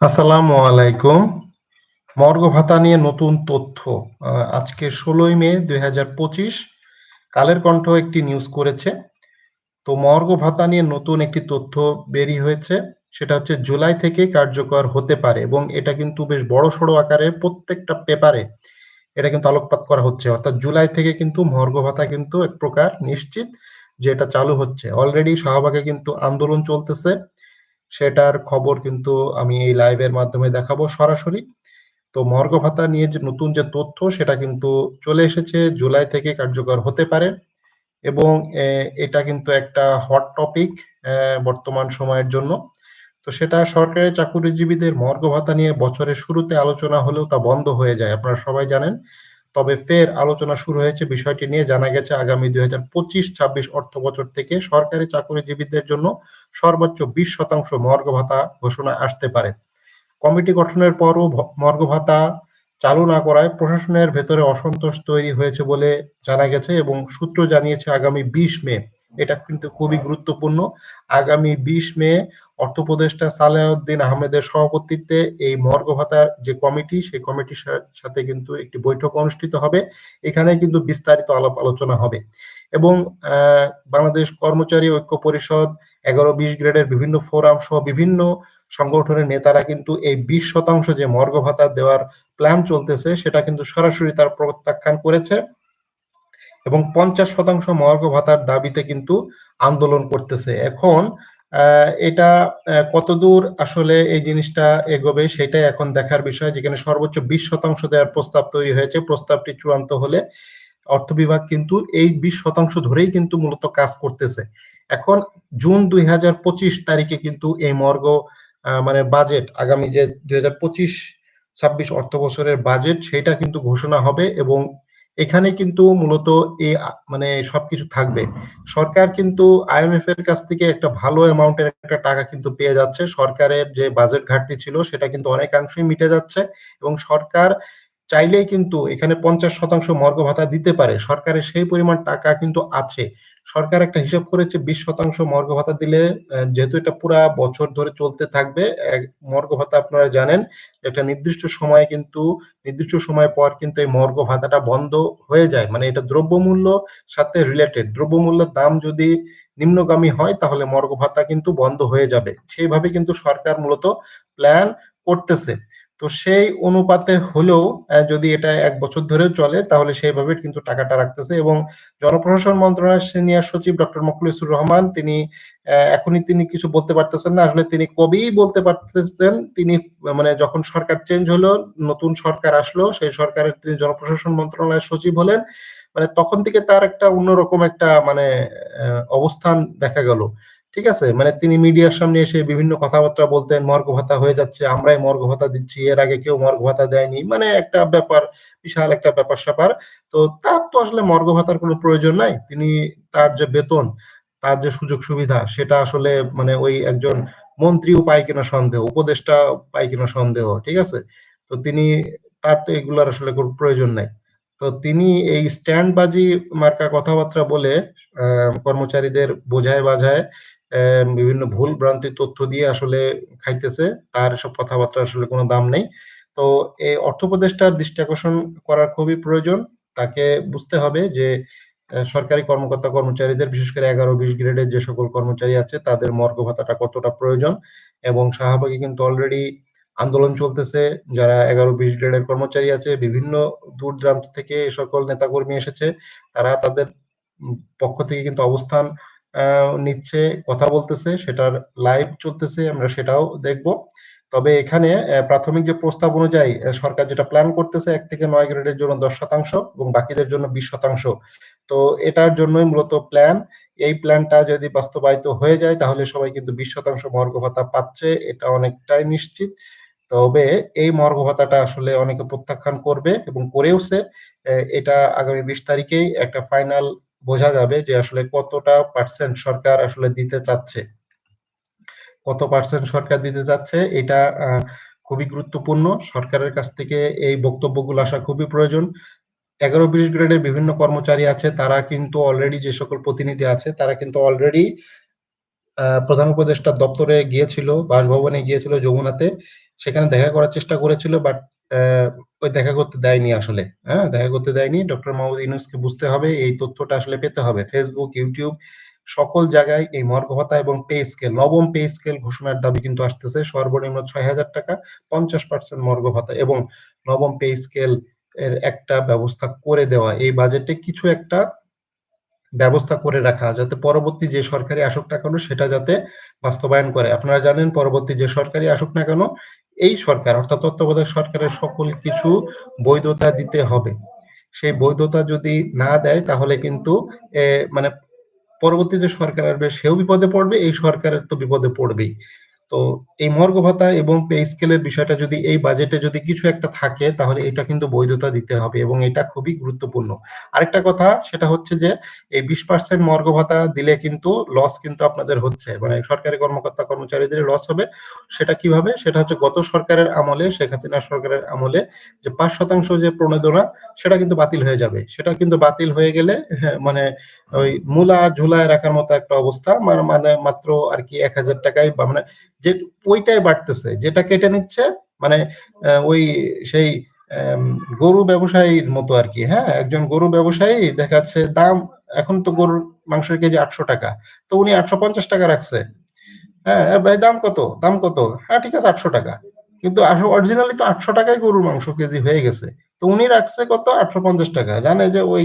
আসসালামু আলাইকুম। মর্গ ভাতা নিয়ে নতুন তথ্য। আজকে ১৬ই মে ২০২৫ কালের কণ্ঠ একটি নিউজ করেছে। তো মর্গ ভাতা নিয়ে নতুন একটি তথ্য বেরিয়ে হয়েছে। সেটা হচ্ছে জুলাই থেকে কার্যকর হতে পারে এবং এটা কিন্তু বেশ বড়সড় আকারে প্রত্যেকটা পেপারে এটা কিন্তু আলোকপাত করা হচ্ছে। অর্থাৎ জুলাই থেকে কিন্তু মর্গ ভাতা কিন্তু এক প্রকার নিশ্চিত যে এটা চালু হচ্ছে। অলরেডি শাহবাগে কিন্তু আন্দোলন চলতেছে। সেটার খবর কিন্তু আমি এই লাইভের মাধ্যমে দেখাবো সরাসরি। তো মর্গ ভাতা নিয়ে যে নতুন যে তথ্য, সেটা কিন্তু চলে এসেছে, জুলাই থেকে কার্যকর হতে পারে এবং এটা কিন্তু একটা হট টপিক বর্তমান সময়ের জন্য। তো সেটা সরকারি চাকুরিজীবীদের মর্গ ভাতা নিয়ে বছরের শুরুতে আলোচনা হলেও তা বন্ধ হয়ে যায়। আপনারা সবাই জানেন। তবে ফের আলোচনা শুরু হয়েছে বিষয়টি নিয়ে জানা গেছে, আগামী দুই হাজার পঁচিশ, ছাব্বিশ অর্থ বছর থেকে সরকারি চাকরিজীবীদের জন্য সর্বোচ্চ ২০% মর্গ ভাতা ঘোষণা আসতে পারে। কমিটি গঠনের পরও মর্গ ভাতা চালু না করায় প্রশাসনের ভেতরে অসন্তোষ তৈরি হয়েছে বলে জানা গেছে এবং সূত্র জানিয়েছে, আগামী ২০ মে এটা কিন্তু খুবই গুরুত্বপূর্ণ। আগামী ২০ মে অর্থ উপদেষ্টা আহমেদের সভাপতিত্বে এই মর্গ ভাতার যে কমিটি, সেই কমিটির সাথে কিন্তু একটি বৈঠক অনুষ্ঠিত হবে। এখানে কিন্তু বিস্তারিত আলাপ আলোচনা হবে এবং বাংলাদেশ কর্মচারী ঐক্য পরিষদ ১১-২০ গ্রেডের বিভিন্ন ফোরাম সহ বিভিন্ন সংগঠনের নেতারা কিন্তু এই ২০% যে মর্গ ভাতা দেওয়ার প্ল্যান চলতেছে, সেটা কিন্তু সরাসরি তার প্রত্যাখ্যান করেছে এবং ৫০% মর্গ ভাতার দাবিতে কিন্তু আন্দোলন করতেছে। এখন এটা কতদূর আসলে এই জিনিসটা এগোবে সেটাই এখন দেখার বিষয় যেখানে সর্বোচ্চ ২০% দেওয়ার প্রস্তাব তৈরি হয়েছে। প্রস্তাবটি চূড়ান্ত হলে অর্থ বিভাগ কিন্তু এই ২০% ধরেই কিন্তু মূলত কাজ করতেছে। এখন জুন ২০২৫ তারিখে কিন্তু এই মর্গ মানে বাজেট, আগামী যে ২০২৫-২৬ অর্থ বছরের বাজেট, সেটা কিন্তু ঘোষণা হবে এবং এখানে কিন্তু মূলত এই মানে সবকিছু থাকবে। সরকার কিন্তু আইএমএফ এর কাছ থেকে একটা ভালো অ্যামাউন্টের একটা টাকা কিন্তু পেয়ে যাচ্ছে। সরকারের যে বাজেট ঘাটতি ছিল সেটা কিন্তু অনেকাংশই মিটে যাচ্ছে এবং সরকার চাইলেই কিন্তু এখানে ৫০% মর্গ ভাতা দিতে পারে। সরকারের সেই পরিমাণ টাকা কিন্তু আছে। সরকার একটা হিসাব করেছে ২০% মর্গ ভাতা দিলে যেহেতু এটা পুরা বছর ধরে চলতে থাকবে, মর্গ ভাতা আপনারা জানেন একটা নির্দিষ্ট সময়ে কিন্তু নির্দিষ্ট সময় পর কিন্তু এই মর্গ ভাতাটা বন্ধ হয়ে যায়। মানে এটা দ্রব্যমূল্য সাথে রিলেটেড। দ্রব্যমূল্যের দাম যদি নিম্নগামী হয় তাহলে মর্গ ভাতা কিন্তু বন্ধ হয়ে যাবে। সেইভাবে কিন্তু সরকার মূলত প্ল্যান করতেছে। তো সেই অনুপাতে হলেও যদি এটা এক বছর ধরেও চলে তাহলে সেইভাবে কিন্তু টাকাটা রাখতেছে এবং জনপ্রশাসন মন্ত্রণালয়ের সিনিয়র সচিব ডক্টর মোখলেছুর রহমান তিনি এখনই তিনি কিছু বলতে পারতেছেন না। আসলে তিনি কবেই বলতে পারতেছেন। তিনি মানে যখন সরকার চেঞ্জ হলো, নতুন সরকার আসলো, সেই সরকারের তিনি জনপ্রশাসন মন্ত্রণালয়ের সচিব হলেন। মানে তখন থেকে তার একটা অন্যরকম একটা মানে অবস্থান দেখা গেল। ঠিক আছে? মানে তিনি মিডিয়ার সামনে এসে বিভিন্ন কথাবার্তা বলতেন, মর্গ ভাতা হয়ে যাচ্ছে, আমরাই মর্গ ভাতা দিচ্ছি, এর আগে কেউ মর্গ ভাতা দেয়নি। মানে একটা ব্যাপার, বিশাল একটা ব্যাপার-স্যাপার। তো তার তো আসলে মর্গ ভাতার কোনো প্রয়োজন নাই। তিনি তার যে বেতন, তার যে সুযোগ-সুবিধা সেটা আসলে মানে ওই একজন মন্ত্রীও পায় কিনা সন্দেহ, উপদেষ্টা পায় কিনা সন্দেহ। ঠিক আছে? তো তিনি তার তো এগুলার আসলে কোনো প্রয়োজন নাই। তো তিনি এই স্ট্যান্ডবাজি মার্কা কথাবার্তা বলে কর্মচারীদের বোঝায় বাঝায় বিভিন্ন ভুল ভ্রান্তি তথ্য দিয়ে আসলে খাইতেছে। তার এসব কথাবার্তার আসলে কোনো দাম নেই। তো এই অর্থ উপদেষ্টার দৃষ্টি আকর্ষণ করার খুবই প্রয়োজন। তাকে বুঝতে হবে যে সরকারি কর্মকর্তা-কর্মচারীদের বিশেষ করে ১১-২০ গ্রেডের যে সকল কর্মচারী আছে, তাদের মর্গ ভাতাটা কতটা প্রয়োজন এবং শাহবাগে কিন্তু অলরেডি আন্দোলন চলতেছে। যারা ১১-২০ গ্রেডের কর্মচারী আছে, বিভিন্ন দূর-দূরান্ত থেকে এ সকল নেতাকর্মী এসেছে। তারা তাদের পক্ষ থেকে কিন্তু অবস্থান নিচ্ছে, কথা বলতেছে। সেটার লাইভ চলতেছে। আমরা সেটাও দেখব। তবে এখানে প্রাথমিক যে প্রস্তাব অনুযায়ী সরকার যেটা প্ল্যান করতেছে এক থেকে নয় গ্রেডের জন্য ১০% এবং বাকিদের জন্য ২০%। তো এটার জন্যই মূলত প্ল্যান। এই প্ল্যানটা যদি বাস্তবায়িত হয়ে যায় তাহলে সবাই কিন্তু ২০% মর্গ ভাতা পাচ্ছে। এটা অনেকটাই নিশ্চিত। তবে এই মর্গ ভাতাটা আসলে অনেকে প্রত্যাখ্যান করবে এবং করেওছে। এটা আগামী ২০ তারিখেই একটা ফাইনাল বোঝা যাবে যে আসলে কতটা পার্সেন্ট সরকার আসলে দিতে চাচ্ছে। কত পার্সেন্ট সরকার দিতে চাচ্ছে এটা খুবই গুরুত্বপূর্ণ। সরকারের কাছ থেকে এই বক্তব্যগুলো আসা খুবই প্রয়োজন। ১১-২০ গ্রেডের বিভিন্ন কর্মচারী আছে তারা কিন্তু অলরেডি যে সকল প্রতিনিধি আছে তারা কিন্তু অলরেডি প্রধান উপদেষ্টার দপ্তরে গিয়েছিল, বাসভবনে গিয়েছিল যমুনাতে। সেখানে দেখা করার চেষ্টা করেছিল বাট ওই দেখা করতে দেয়নি আসলে। হ্যাঁ দেখা করতে দেয়নি। ডক্টর মোহাম্মদ ইউনুসকে বুঝতে হবে, এই তথ্যটা আসলে পেতে হবে। ফেসবুক, ইউটিউব, সকল জায়গায় এই মর্গ ভাতা এবং পে স্কেল, নবম পে স্কেল ঘোষণার দাবি কিন্তু আসতেছে। সর্বনিম্ন ছয় হাজার টাকা, পঞ্চাশ পার্সেন্ট মর্গ ভাতা এবং নবম পে স্কেল এর একটা ব্যবস্থা করে দেওয়া। এই বাজেটে কিছু একটা ব্যবস্থা করে রাখা, যাতে পরবর্তী যে সরকারি আসুক না কেন, সেটা যাতে বাস্তবায়ন করে। আপনারা জানেন, পরবর্তী যে সরকারি আসুক না কেন এই সরকার, অর্থাৎ তত্ত্বাবধায়ক সরকারের সকল কিছু বৈধতা দিতে হবে। সেই বৈধতা যদি না দেয়, তাহলে কিন্তু মানে পরবর্তী যে সরকার আসবে, সেও বিপদে পড়বে, এই সরকারের তো বিপদে পড়বেই। তো এই মর্গ ভাতা এবং পে স্কেলের বিষয়টা যদি এই বাজেটে যদি কিছু একটা থাকে তাহলে এটা কিন্তু বৈধতা দিতে হবে এবং এটা খুবই গুরুত্বপূর্ণ। আরেকটা কথা সেটা হচ্ছে যে এই বিশ পার্সেন্ট মর্গ ভাতা দিলে কিন্তু লস কিন্তু আপনাদের হচ্ছে। মানে সরকারি কর্মকর্তা কর্মচারীদের লস হবে। সেটা কীভাবে? সেটা হচ্ছে গত সরকারের আমলে শেখ হাসিনা সরকারের আমলে যে পাঁচ শতাংশ যে প্রণোদনা সেটা কিন্তু বাতিল হয়ে যাবে। সেটা কিন্তু বাতিল হয়ে গেলে হ্যাঁ, মানে ওই মূলা ঝুলায় রাখার মতো একটা অবস্থা। মানে মাত্র আর কি এক হাজার টাকায় মানে যে ওইটাই বাড়তেছে, যেটা কেটে নিচ্ছে মানে ওই সেই গরু ব্যবসায়ীর মতো আর কি হ্যাঁ? একজন গরু ব্যবসায়ী দেখাচ্ছে দাম, এখন তো গরুর মাংসের কেজি আটশো টাকা, তো উনি আটশো পঞ্চাশ টাকা রাখছে। হ্যাঁ ভাই, দাম কত? দাম কত? হ্যাঁ ঠিক আছে, আটশো টাকা। কিন্তু অরিজিনালি তো আটশো টাকায় গরুর মাংস কেজি হয়ে গেছে, তো উনি রাখছে কত? আটশো পঞ্চাশ টাকা। জানে যে ওই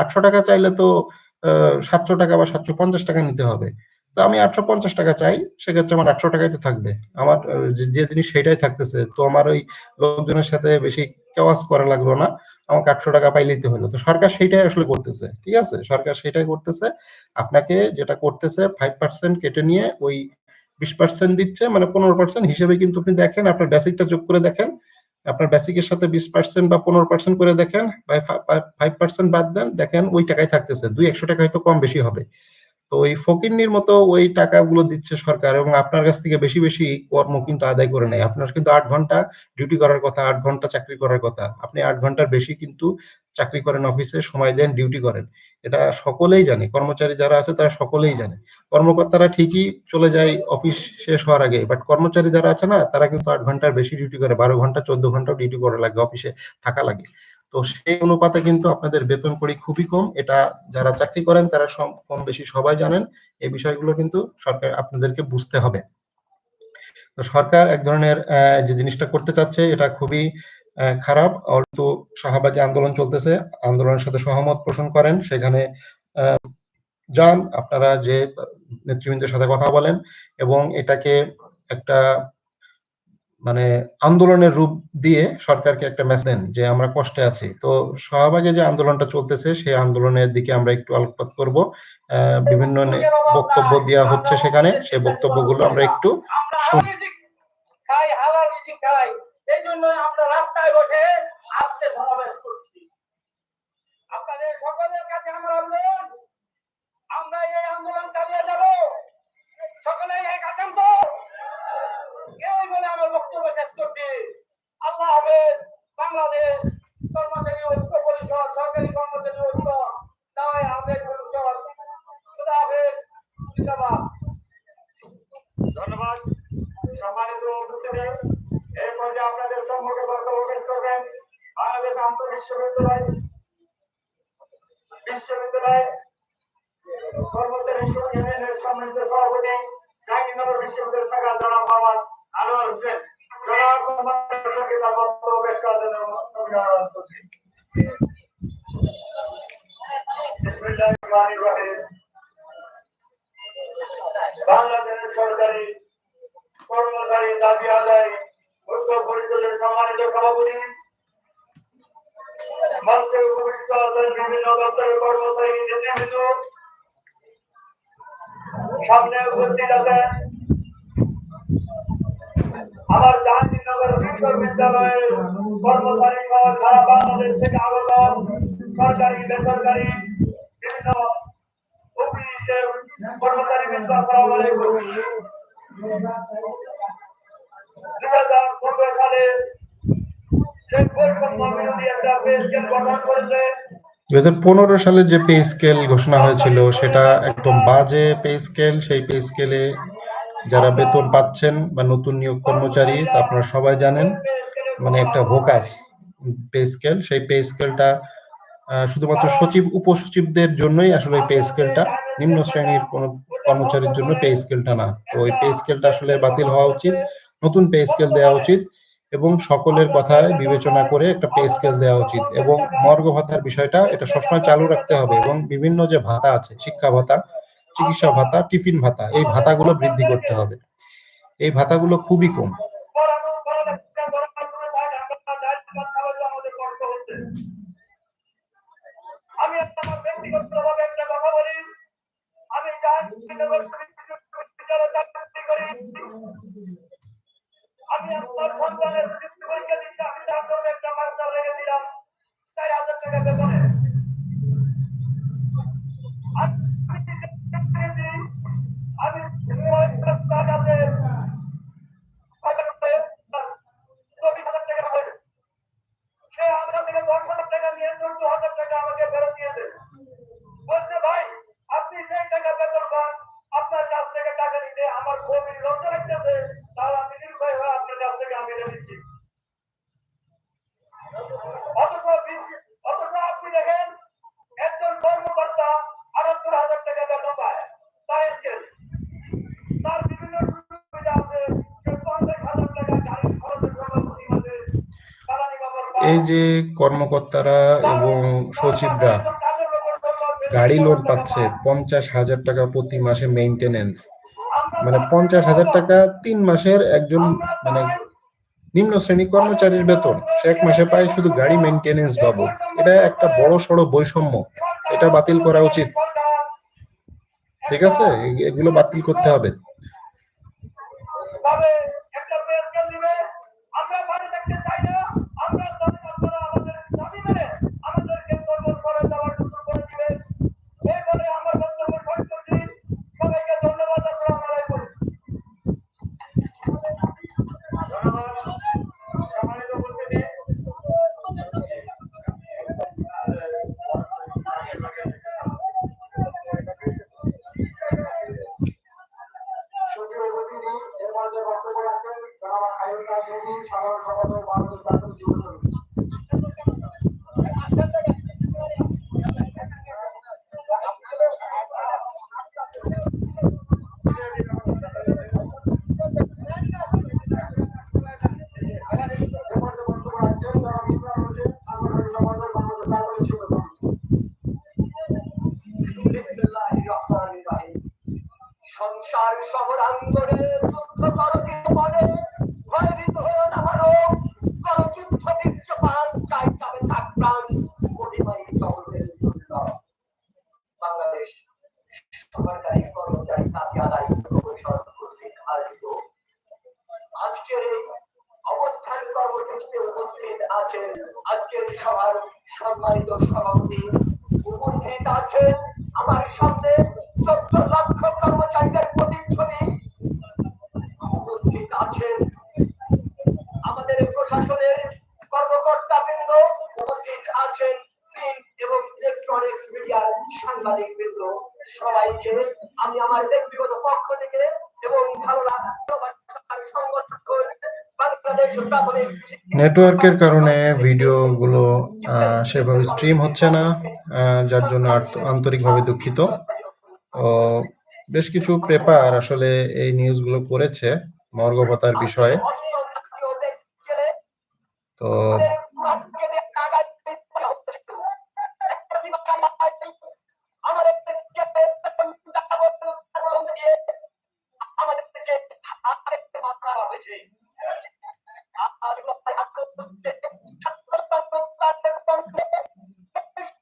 আটশো টাকা চাইলে তো সাতশো টাকা বা সাতশো পঞ্চাশ টাকা নিতে হবে। তো আমি আটশো পঞ্চাশ টাকা চাই, সেক্ষেত্রে আমার আটশো টাকাই তো থাকবে। আমার যে জিনিস সেটাই থাকতেছে। তো আমার ওই লোকজনের সাথে বেশি কেওয়াজ করা লাগল না। আমাকে আটশো টাকা পাইলেই হলো। তো সরকার সেইটাই আসলে করতেছে, ঠিক আছে? সরকার সেটাই করতেছে। আপনাকে যেটা করতেছে ফাইভ পার্সেন্ট কেটে নিয়ে ওই বিশ পার্সেন্ট দিচ্ছে মানে পনেরো পার্সেন্ট হিসেবে কিন্তু আপনি দেখেন, আপনার বেসিকটা যোগ করে দেখেন। আপনার বেসিকের সাথে বিশ পার্সেন্ট বা পনেরো পার্সেন্ট করে দেখেন ফাইভ পার্সেন্ট বাদ দেন, দেখেন ওই টাকায় থাকতেছে। দুই, একশো টাকা হয়তো কম বেশি হবে। তো ওই ফকিন্নির মতো ওই টাকাগুলো দিচ্ছে সরকার এবং আপনার কাছ থেকে বেশি বেশি কর্ম কিন্তু আদায় করে নেয়। আপনার কিন্তু আট ঘণ্টা ডিউটি করার কথা, আট ঘণ্টা চাকরি করার কথা। আপনি আট ঘণ্টার বেশি কিন্তু চাকরি করেন অফিসে সময় দেন ডিউটি করেন। এটা সকলেই জানে। কর্মচারী যারা আছে তারা সকলেই জানে। কর্মকর্তারা ঠিকই চলে যায় অফিস শেষ হওয়ার আগে বাট কর্মচারী যারা আছে না, তারা কিন্তু আট ঘণ্টার বেশি ডিউটি করে। বারো ঘণ্টা, চোদ্দ ঘণ্টা ডিউটি করা লাগে অফিসে থাকা লাগে। তো সেই অনুপাতে কিন্তু আপনাদের বেতন করি খুবই কম। এটা যারা চাকরি করেন, তারা কম বেশি সবাই জানেন। এই বিষয়গুলো কিন্তু সরকার, আপনাদেরকে বুঝতে হবে। তো সরকার এক ধরনের যে জিনিসটা করতে চাচ্ছে, এটা খুবই খারাপ। অল্প শাহবাগে আন্দোলন চলতেছে। আন্দোলনের সাথে সহমত পোষণ করেন। সেখানে যান, আপনারা যে নেতৃবৃন্দের সাথে কথা বলেন এবং এটাকে একটা মানে আন্দোলনের রূপ দিয়ে সরকারকে একটা মেসেজ দেন যে আমরা কষ্টে আছি। তো সহভাগে যে আন্দোলনটা চলতেছে, সেই আন্দোলনের দিকে আমরা একটু আলোকপাত করব। বিভিন্ন বক্তব্য দেওয়া হচ্ছে সেখানে, সেই বক্তব্যগুলো আমরা একটু আমরা এই আন্দোলন চালিয়ে যাব। সকলেই এক এই বলে আমার বক্তব্য শেষ করছি আল্লাহ হাফেজ বাংলাদেশ কর্মচারী ঐক্য পরিষদ সরকারি কর্মচারী ঐক্য দাওয়াই আহমেদ পরিষদ খুদা হাফেজ জিন্দাবাদ ধন্যবাদ সম্মানিত উপস্থিতি এই পর্যায়ে আপনাদের সম্মুখে বক্তব্য পেশ করবেন বাংলাদেশ আন্তঃ বিশ্ববিদ্যালয় বিশ্ববিদ্যালয় কর্মচারী ইউনিয়নের সম্মানিত সভাপতি জাহাঙ্গীরনগর বিশ্ববিদ্যালয় শাখা জনাব মোহাম্মদ আনোয়ার হোসেন। জনাব মোহাম্মদ সঙ্গে তার করার জন্য অনুরোধ করছি। সরকারি কর্মচারী দাবি আদায় পরিষদের সম্মানিত সভাপতি উপস্থিত বিভিন্ন দপ্তরের কর্মচারী সামনে উপস্থিত আছেন আমার জাহাঙ্গীরনগর বিশ্ববিদ্যালয়ের কর্মচারী সহ সারা বাংলাদেশ থেকে আগত সরকারি, বেসরকারি বিভিন্ন কর্মচারী বৃন্দ, আসসালামু আলাইকুম। দুই হাজার পনেরো সালে যে বৈষম্য বিরোধী একটা পেশকেল গঠন করেছে। দুই সালে যে পে স্কেল ঘোষণা হয়েছিল, সেটা একদম বাজে পে স্কেল। সেই পে স্কেলে যারা বেতন পাচ্ছেন বা নতুন নিয়োগ কর্মচারী আপনারা সবাই জানেন মানে একটা ভোকাস পে স্কেল। সেই পে স্কেলটা শুধুমাত্র সচিব, উপসচিবদের জন্যই আসলে পে স্কেলটা, নিম্ন শ্রেণির কোন কর্মচারীর জন্য পে স্কেলটা না। তো ওই পে স্কেলটা আসলে বাতিল হওয়া উচিত, নতুন পে স্কেল দেওয়া উচিত। এবং সকলের কথায় বিবেচনা করে একটা পে স্কেল দেওয়া উচিত এবং মর্গ ভাতার বিষয়টা এটা সবসময় চালু রাখতে হবে এবং বিভিন্ন যে ভাতা আছে, শিক্ষা ভাতা, চিকিৎসা ভাতা, টিফিন ভাতা, এই ভাতাগুলো বৃদ্ধি করতে হবে। এই ভাতাগুলো খুবই কম। আমি একটা আমার ব্যক্তিগতভাবে একটা কথা বলি আমি আমার সন্তানের শিক্ষা পরীক্ষা দিচ্ছি, আমি জাহাঙ্গীরনগরে একটা মাস্টার রেখেছিলাম চার হাজার টাকা বেতনে আমি আপনার কাছ থেকে টাকা নিতে আমার খুবই লজ্জা লাগতেছে তাহলে আমি নির্ভয় হয়ে আপনার কাছ থেকে আমি এটা নিচ্ছি অথচ বিশ- অথচ আপনি দেখেন একজন কর্মকর্তা আটাত্তর হাজার টাকা বেতন পায় তাই স্কেল তার বিভিন্ন সুবিধা আছে সে পঞ্চাশ হাজার টাকা গাড়ির খরচের জন্য প্রতি মাসে জ্বালানি ব্যবহার পায়। এই যে কর্মকর্তারা এবং সচিবরা গাড়ি লোন পাচ্ছে, পঞ্চাশ হাজার টাকা প্রতি মাসে মেইনটেনেন্স মানে পঞ্চাশ হাজার টাকা তিন মাসের একজন মানে নিম্ন শ্রেণি কর্মচারীর বেতন। সে এক মাসে পায় শুধু গাড়ি মেইনটেনেন্স বাবদ। এটা একটা বড় সড়ো বৈষম্য। এটা বাতিল করা উচিত। ঠিক আছে? এগুলো বাতিল করতে হবে। সবাইকে আমি আমার ব্যক্তিগত পক্ষ থেকে এবং ভালো নেটওয়ার্কের কারণে ভিডিওগুলো সেভাবে স্ট্রিম হচ্ছে না যার জন্য আন্তরিকভাবে দুঃখিত। বেশ কিছু পেপার আসলে এই নিউজগুলো করেছে মর্গ ভাতার বিষয়ে। তো